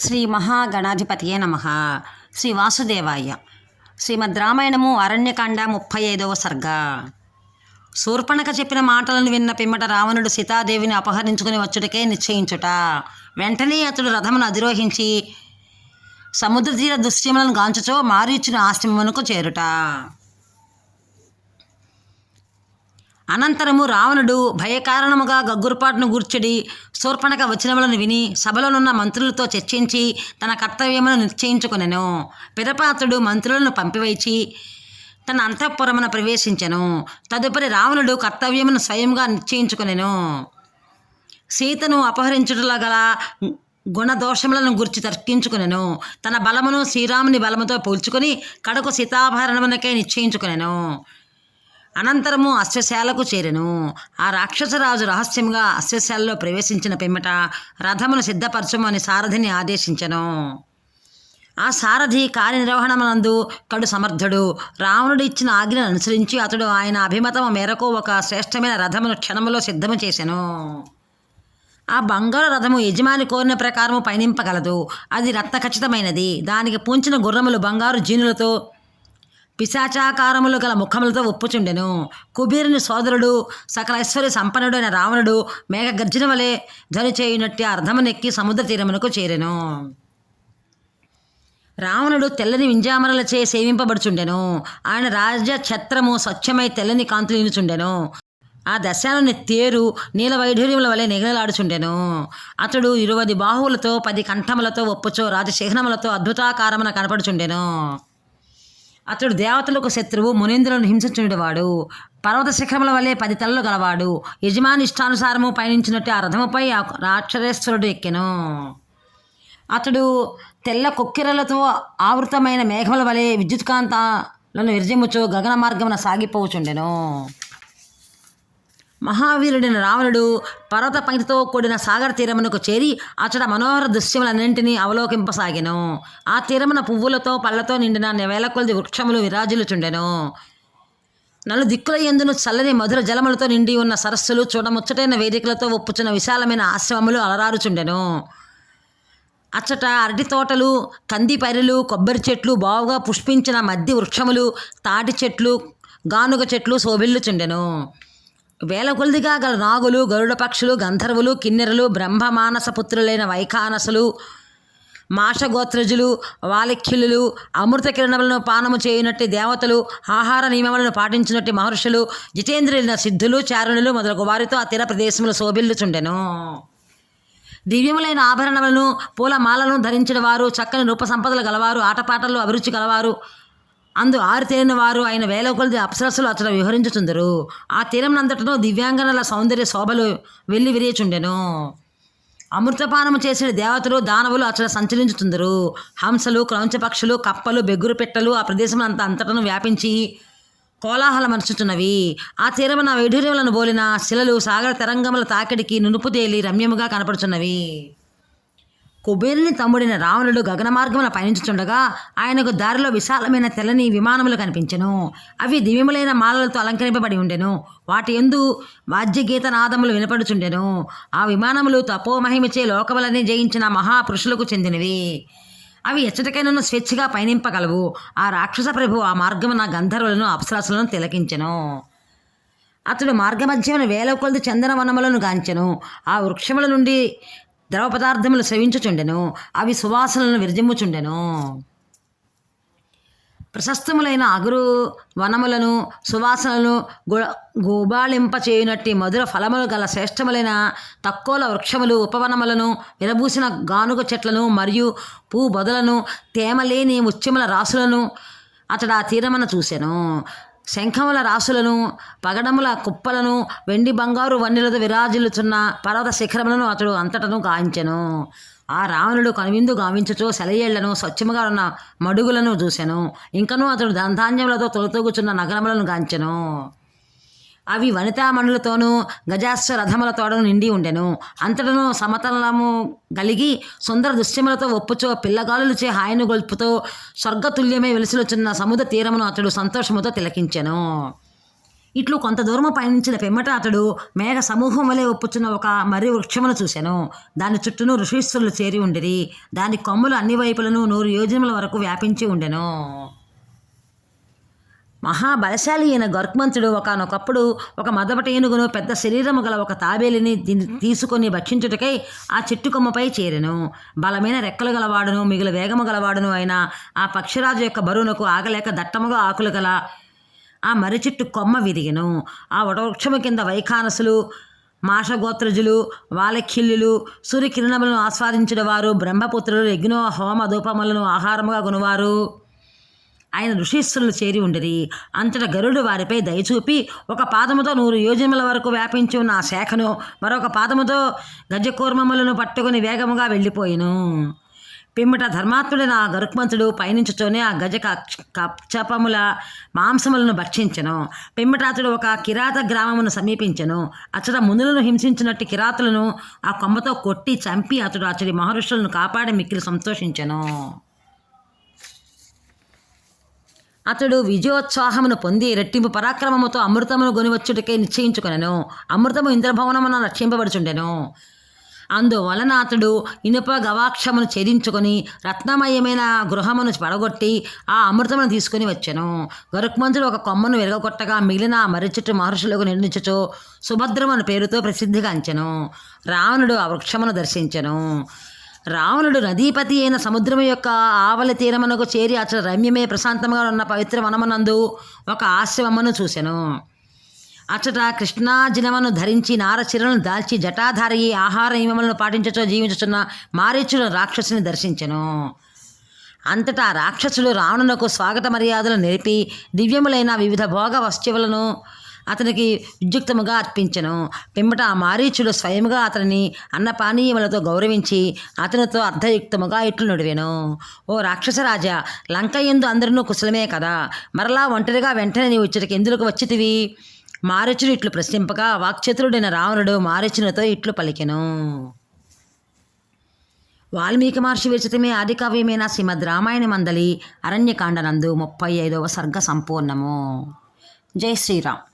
శ్రీ మహాగణాధిపతియే నమ. శ్రీ వాసుదేవాయ. శ్రీమద్ రామాయణము అరణ్యకాండ ముప్పై ఐదవ సర్గ. శూర్పణక చెప్పిన మాటలను విన్న పిమ్మట రావణుడు సీతాదేవిని అపహరించుకుని వచ్చుటకే నిశ్చయించుట. వెంటనే అతడు రథమును అధిరోహించి సముద్ర తీర దుశ్చములను గాంచుచో మారీచుని ఆశ్రమమునకు చేరుట. అనంతరము రావణుడు భయకారణముగా గగ్గురుపాటును గూర్చడి శూర్పణక వచనములను విని సభలోనున్న మంత్రులతో చర్చించి తన కర్తవ్యమును నిశ్చయించుకునెను. పిరపాత్రుడు మంత్రులను పంపివైచి తన అంతఃపురమున ప్రవేశించెను. తదుపరి రావణుడు కర్తవ్యమును స్వయంగా నిశ్చయించుకునెను. సీతను అపహరించుటలో గల గుణదోషములను గురించి తర్కించుకునెను. తన బలమును శ్రీరాముని బలముతో పోల్చుకొని కడకు సీతాభరణమునకే నిశ్చయించుకునెను. అనంతరము అశ్వశాలకు చేరెను. ఆ రాక్షసరాజు రహస్యంగా అశ్వశాలలో ప్రవేశించిన పిమ్మట రథమును సిద్ధపరచమని సారథిని ఆదేశించెను. ఆ సారథి కార్యనిర్వహణమనందు కడు సమర్థుడు. రావణుడు ఇచ్చిన ఆజ్ఞను అనుసరించి. అతడు ఆయన అభిమతము మేరకు ఒక శ్రేష్టమైన రథమును క్షణములో సిద్ధము చేశాను ఆ బంగారు రథము యజమాని కోరిన ప్రకారము పయనింపగలదు. అది రత్న ఖచ్చితమైనది దానికి పూంచిన గుర్రములు బంగారు జీనులతో పిశాచాకారములు గల ముఖములతో ఒప్పుచుండెను. కుబీరుని సోదరుడు సకల ఐశ్వర్య సంపన్నుడు అయిన రావణుడు మేఘగర్జన వలె ధ్వని చేయునట్టి అర్ధమునెక్కి సముద్ర తీరమునకు చేరెను. రావణుడు తెల్లని వింజామరలచే సేవింపబడుచుండెను. ఆయన రాజ్య ఛత్రము స్వచ్ఛమై తెల్లని కాంతులినుచుండెను ఆ దశాలని తేరు నీల వైఢూర్యముల వలె నిగలాడుచుండెను అతడు ఇరువది బాహువులతో పది కంఠములతో ఒప్పుచో రాజశిహ్నములతో అద్భుతాకారమున కనపడుచుండెను. అతడు దేవతలకు శత్రువు మునీంద్రులను హింసించుండేవాడు పర్వత శిఖరముల వలె పది తలలు గలవాడు. యజమాని ఇష్టానుసారము పయనించినట్టు ఆ రథముపై ఆ రాక్షరేశ్వరుడు ఎక్కెను. అతడు తెల్ల కొక్కిరలతో ఆవృతమైన మేఘముల వలె విద్యుత్కాంతాలను విరజిమ్ముచు గగన మార్గమున సాగిపోచుండెను మహావీరుడైన రావణుడు పర్వత పంక్తితో కూడిన సాగర తీరమునకు చేరి అచట మనోహర దృశ్యములన్నింటినీ అవలోకింపసాగెను. ఆ తీరమున పువ్వులతో పళ్ళతో నిండిన వేల కొలది వృక్షములు విరాజులుచుండెను నలు దిక్కుల ఎందును చల్లని మధుర జలములతో నిండి ఉన్న సరస్సులు చూడముచ్చటైన వేదికలతో ఒప్పుచున్న విశాలమైన ఆశ్రమములు అలరారుచుండెను. అచ్చట అరటి తోటలు కంది పైరులు కొబ్బరి చెట్లు బావుగా పుష్పించిన మద్ది వృక్షములు తాటి చెట్లు గానుగ చెట్లు శోభిల్లుచుండెను. వేల కొలదిగా గల నాగులు గరుడ పక్షులు గంధర్వులు కిన్నెరలు బ్రహ్మమానస పుత్రులైన వైఖానసులు మాషగోత్రజులు వాలిఖ్యులు అమృత కిరణములను పానము చేయునట్టి దేవతలు ఆహార నియమములను పాటించినట్టి మహర్షులు జితేంద్రులైన సిద్ధులు చారుణులు మొదలగు వారితో ఆ తీర ప్రదేశములు శోభిల్లుచుండెను. దివ్యములైన ఆభరణములను పూలమాలను ధరించిన వారు చక్కని రూప సంపదలు గలవారు ఆటపాటలు అభిరుచి గలవారు అందు ఆరు తేలిన వారు ఆయన వేల కొలది అప్సరస్సులు అతడు వివరించుచుందరు ఆ తీరమునంతటను దివ్యాంగనల సౌందర్య శోభలు వెళ్ళి విరియుచుండెను. అమృతపానము చేసిన దేవతలు దానవులు అతడు సంచరించుతుందరు హంసలు క్రౌంచపక్షులు కప్పలు బెగ్గురు పెట్టలు ఆ ప్రదేశం అంత అంతటను వ్యాపించి కోలాహలమరుచుచున్నవి ఆ తీరమున వైఢూర్యములను బోలిన శిలలు సాగర తరంగముల తాకిడికి నునుపు తేలి రమ్యముగా కనపడుచున్నవి. కుబేరుని తమ్ముడిన రావణుడు గగన మార్గమున పయనించుచుండగా ఆయనకు దారిలో విశాలమైన తెల్లని విమానములు కనిపించెను. అవి దివ్యములైన మాలలతో అలంకరింపబడి ఉండెను. వాటి ఎందు వాద్యగీత నాదములు వినపడుచుండెను. ఆ విమానములు తపోమహిమచే లోకములని జయించిన మహాపురుషులకు చెందినవి. అవి ఎచ్చటికైనను స్వేచ్ఛగా పయనింపగలవు. ఆ రాక్షస ప్రభు ఆ మార్గమున గంధర్వులను అప్సరసులను తిలకించెను. అతడు మార్గమధ్యమున వేల కొలది చందన వనములను గాంచెను. ఆ వృక్షముల నుండి ద్రవ పదార్థములు సేవించుచుండెను అవి సువాసనలను విరజిమ్ముచుండెను. ప్రశస్తములైన అగురు వనములను సువాసనలను గు చేయునట్టి మధుర ఫలములు గల శ్రేష్టములైన తక్కువల వృక్షములు ఉపవనములను విరబూసిన గానుగ చెట్లను మరియు పూ బొదలను తేమలేని ముత్యముల రాసులను అతడు ఆ తీరమన చూశాను శంఖముల రాసులను పగడముల కుప్పలను వెండి బంగారు వన్నెలతో విరాజిల్లుచున్న పర్వత శిఖరములను అతడు అంతటను గాంచెను. ఆ రావణుడు కనువిందు గావించుచు సెలయేళ్ళను స్వచ్ఛముగా ఉన్న మడుగులను చూశాను ఇంకనూ అతడు ధనధాన్యములతో తొలతూగుచున్న నగరములను గాంచెను. అవి వనితామణులతోనూ గజాశ్వ రథములతోడను నిండి ఉండెను. అంతటను సమతలము కలిగి సుందర దృశ్యములతో ఒప్పుచో పిల్లగాలులచే హాయను గొల్పుతో స్వర్గతుల్యమై వెలుసులుచున్న సముద్ర తీరమును అతడు సంతోషముతో తిలకించెను. ఇట్లు కొంత దూరము పయనించిన పిమ్మట అతడు మేఘ సమూహం వలె ఒప్పుచున్న ఒక మర్రి వృక్షమును చూశాను దాని చుట్టూను ఋషీశ్వరులు చేరి ఉండిరి. దాని కొమ్ములు అన్ని వైపులను నూరు యోజనముల వరకు వ్యాపించి ఉండెను. మహాబలశాలి అయిన గర్క్మంతుడు ఒకనొకప్పుడు ఒక మదపటి ఏనుగును పెద్ద శరీరము గల ఒక తాబేలిని తీసుకొని భక్షించుటకై ఆ చెట్టు కొమ్మపై చేరెను. బలమైన రెక్కలు గలవాడును మిగులు వేగము గలవాడును అయిన ఆ పక్షిరాజు యొక్క బరువునకు ఆగలేక దట్టముగా ఆకులు గల ఆ మర్రి చెట్టు కొమ్మ విరిగెను. ఆ వటవృక్షము కింద వైఖానసులు మాషగోత్రజులు వాలఖిల్లులు సూర్యకిరణములను ఆస్వాదించిన వారు బ్రహ్మపుత్రులు యజ్ఞ హోమ ధూపములను ఆహారముగా కొనువారు ఆయన ఋషీశ్వరులు చేరి ఉండిరి. అంతట గరుడు వారిపై దయచూపి ఒక పాదముతో నూరు యోజనముల వరకు వ్యాపించి ఉన్న ఆ శాఖను మరొక పాదముతో గజకూర్మములను పట్టుకుని వేగముగా వెళ్ళిపోయిను. పిమ్మట ధర్మాత్ముడైన ఆ గరుక్మంతుడు పయనించుతూనే ఆ గజ కక్ష- కక్షపముల మాంసములను భక్షించను. పిమ్మట అతడు ఒక కిరాత గ్రామమును సమీపించను. అతడ మునులను హింసించినట్టు కిరాతులను ఆ కొమ్మతో కొట్టి చంపి అతడు అతడి మహర్షులను కాపాడి మిక్కిలి సంతోషించెను. అతడు విజయోత్సాహమును పొంది రెట్టింపు పరాక్రమముతో అమృతమును గొనివచ్చుటకే నిశ్చయించుకొనెను. అమృతము ఇంద్రభవనమున రక్షింపబడుచుండెను. అందువలన అతడు ఇనుప గవాక్షమును ఛేదించుకొని రత్నమయమైన గృహమును పడగొట్టి ఆ అమృతమును తీసుకుని వచ్చాను. గరుక్మంతుడు ఒక కొమ్మను వెలగొట్టగా మిగిలిన మరిచెట్టు మహర్షులకు నిర్ణయించుచు సుభద్రమను పేరుతో ప్రసిద్ధిగాంచెను. రావణుడు ఆ వృక్షమును దర్శించెను. రావణుడు నదీపతి అయిన సముద్రము యొక్క ఆవలి తీరమునకు చేరి అతడు రమ్యమే ప్రశాంతంగా ఉన్న పవిత్ర వనమునందు ఒక ఆశ్రమమును చూసెను. అచ్చట కృష్ణాజినమను ధరించి నారచిరలను దాల్చి జటాధారి ఆహార నియమములను పాటించచో జీవించుచున్న మారీచుడు రాక్షసుని దర్శించెను. అంతటా రాక్షసుడు రావణునకు స్వాగత మర్యాదలు నేర్పి దివ్యములైన వివిధ భోగ వస్తువులను అతనికి విద్యుక్తముగా అర్పించెను. పిమ్మట ఆ మారీచుడు స్వయముగా అతనిని అన్నపానీయములతో గౌరవించి అతనితో అర్ధయుక్తముగా ఇట్లు నుడివెను. ఓ రాక్షసరాజా లంక ఎందు అందరినూ కుశలమే కదా. మరలా ఒంటరిగా వెంటనే నీవు ఇచ్చటికి ఎందుకు వచ్చితివి? మారచుడు ఇట్లు ప్రశ్నింపగా వాక్చతురుడైన రావణుడు మారీచునితో ఇట్లు పలికెను. వాల్మీకి మహర్షి విరచితమే ఆది కావ్యమైన శ్రీమద్ రామాయణ మందలి అరణ్యకాండనందు ముప్పై ఐదవ సర్గ సంపూర్ణము. జై శ్రీరామ్.